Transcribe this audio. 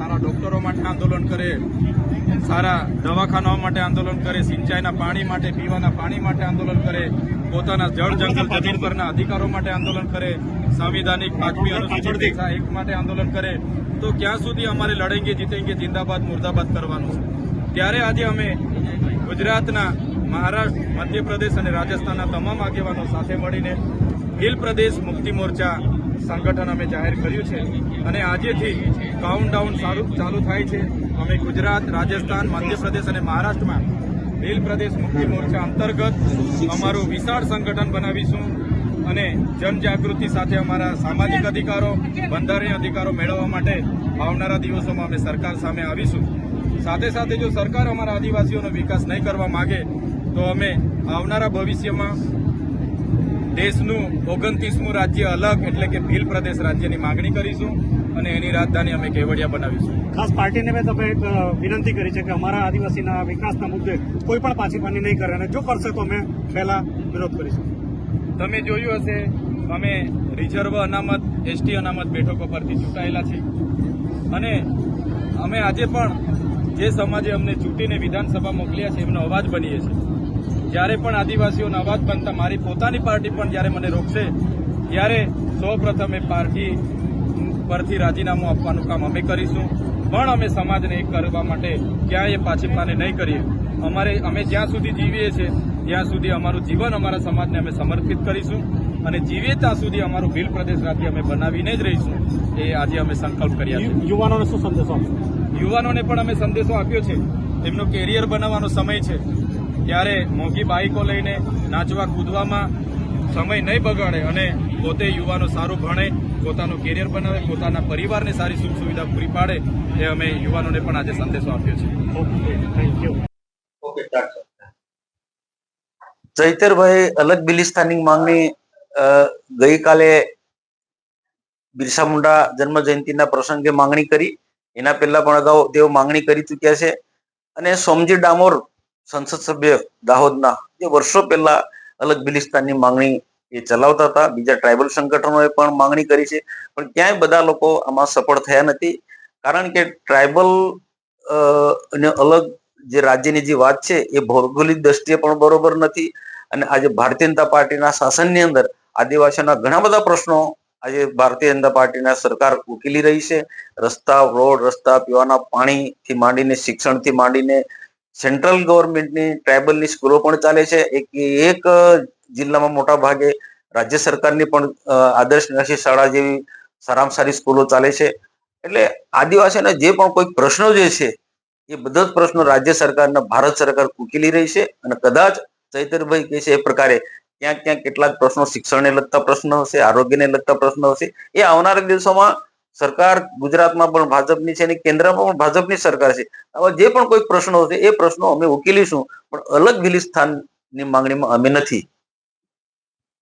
સારા ડોક્ટરો માટે આંદોલન કરે સારા દવાખાનાઓ માટે આંદોલન કરે સિંચાઈના પાણી માટે પીવાના પાણી માટે આંદોલન કરે પોતાના જળ જંગલ જમીન પરના અધિકારો માટે આંદોલન કરે સંવિધાનિક પાંચમી અનુસૂચિત એક માટે આંદોલન કરે. તો ક્યાં સુધી અમારે લડેંગે જીતેંગે જિંદાબાદ મુર્દાબાદ કરવાનું છે? ત્યારે આજે અમે ગુજરાતના મહારાષ્ટ્ર મધ્યપ્રદેશ અને રાજસ્થાનના તમામ આગેવાનો સાથે મળીને હિલ પ્રદેશ મુક્તિ મોરચા સંગઠન અમે જાહેર કર્યું છે. અને આજેથી કાઉન્ટડાઉન સારું ચાલુ થાય છે. અમે ગુજરાત, રાજસ્થાન, મધ્યપ્રદેશ અને મહારાષ્ટ્રમાં ભીલ પ્રદેશ મુક્તિ મોરચા અંતર્ગત અમારું વિશાળ સંગઠન બનાવીશું અને જનજાગૃતિ સાથે અમારા સામાજિક અધિકારો, બંધારણીય અધિકારો મેળવવા માટે આવનારા દિવસોમાં અમે સરકાર સામે આવીશું. સાથે સાથે જો સરકાર અમારા આદિવાસીઓનો વિકાસ નહીં કરવા માંગે, તો અમે આવનારા ભવિષ્યમાં દેશનું ઓગણત્રીસમું રાજ્ય અલગ એટલે કે ભીલ પ્રદેશ રાજ્યની માંગણી કરીશું અને એની રાજધાની અમે કેવડિયા બનાવીશું. ખાસ પાર્ટીને મેં તમે એક વિનંતી કરી છે કે અમારા આદિવાસીના વિકાસના મુદ્દે કોઈ પણ પાછીપાની નહીં કરે અને જો કરશે તો અમે પહેલા વિરોધ કરીશું. તમે જોયું હશે અમે રિઝર્વ અનામત એસટી અનામત બેઠકો પરથી ચૂંટાયેલા છીએ. અને અમે આજે પણ જે સમાજે અમને ચૂંટીને વિધાનસભા મોકલ્યા છે એમનો અવાજ બનીએ છીએ. જ્યારે પણ આદિવાસીઓનો અવાજ બનતા મારી પોતાની પાર્ટી પણ જ્યારે મને રોકશે ત્યારે સૌ પ્રથમ એ પાર્ટી પરથી રાજીનામું આપવાનું કામ અમે કરીશું. પણ અમે સમાજને એક કરવા માટે ક્યાંય પાછી પાને નહીં કરીએ. અમારે અમે જ્યાં સુધી જીવીએ છીએ ત્યાં સુધી અમારું જીવન અમારા સમાજને અમે સમર્પિત કરીશું અને જીવીએ ત્યાં સુધી અમારું ભીલ પ્રદેશ રાજ્ય અમે બનાવીને જ રહીશું. એ આજે અમે સંકલ્પ કર્યા યુવાનોને શું સંદેશો યુવાનોને પણ અમે સંદેશો આપ્યો છે. એમનો કેરિયર બનાવવાનો સમય છે. ત્યારે મોંઘી બાઇકો લઈને નાચવા કૂદવામાં સમય નહીં બગાડે અને પોતે યુવાનો સારું ભણે, પોતાનું કેરિયર બનાવે, પોતાના પરિવારને સારી સુખ સુવિધા પૂરી પાડે એ અમે યુવાનોને પણ આજે સંદેશો આપ્યો છે. ચૈતરભાઈ અલગ બિલિસ્તાનની માંગણી ગઈકાલે બિરસા મુંડા જન્મ જયંતિના પ્રસંગે માંગણી કરી. એના પહેલા પણ અગાઉ તેઓ માંગણી કરી ચૂક્યા છે. અને સોમજી ડામોર સંસદ સભ્ય દાહોદના જે વર્ષો પહેલા અલગ બિલિસ્તાનની માંગણી એ ચલાવતા હતા. બીજા ટ્રાઇબલ સંગઠનોએ પણ માંગણી કરી છે. પણ ક્યાંય બધા લોકો આમાં સફળ થયા નથી. કારણ કે ટ્રાઇબલ અને અલગ જે રાજ્યની જે વાત છે એ ભૌગોલિક દ્રષ્ટિએ પણ બરોબર નથી. અને આજે ભારતીય જનતા પાર્ટીના શાસનની અંદર આદિવાસીઓના ઘણા બધા પ્રશ્નો આજે ભારતીય જનતા પાર્ટીના સરકાર ઉકેલી રહી છે. રસ્તા, રોડ, રસ્તા, પીવાના પાણીથી માંડીને, શિક્ષણથી માંડીને સેન્ટ્રલ ગવર્મેન્ટની ટ્રાઇબલની સ્કૂલો પણ ચાલે છે. એક એક જિલ્લામાં મોટા ભાગે રાજ્ય સરકારની પણ આદર્શ નરસિંહ શાળા જેવી સારામાં સારી સ્કૂલો ચાલે છે. એટલે આદિવાસીના જે પણ કોઈ પ્રશ્નો જે છે, એ બધા જ પ્રશ્નો રાજ્ય સરકારના, ભારત સરકાર ઉકેલી રહી છે અને કદાચ ચૈતરભાઈ કહે છે એ પ્રકારે ક્યાંક ક્યાંક કેટલાક પ્રશ્નો શિક્ષણને લગતા પ્રશ્નો હશે, આરોગ્યને લગતા પ્રશ્નો હશે. એ આવનારા દિવસોમાં સરકાર ગુજરાતમાં પણ ભાજપની છે અને કેન્દ્રમાં પણ ભાજપની સરકાર છે. આવા જે પણ કોઈ પ્રશ્નો હશે એ પ્રશ્નો અમે ઉકેલીશું. પણ અલગ ગિલિસ્તાનની માંગણીમાં અમે નથી.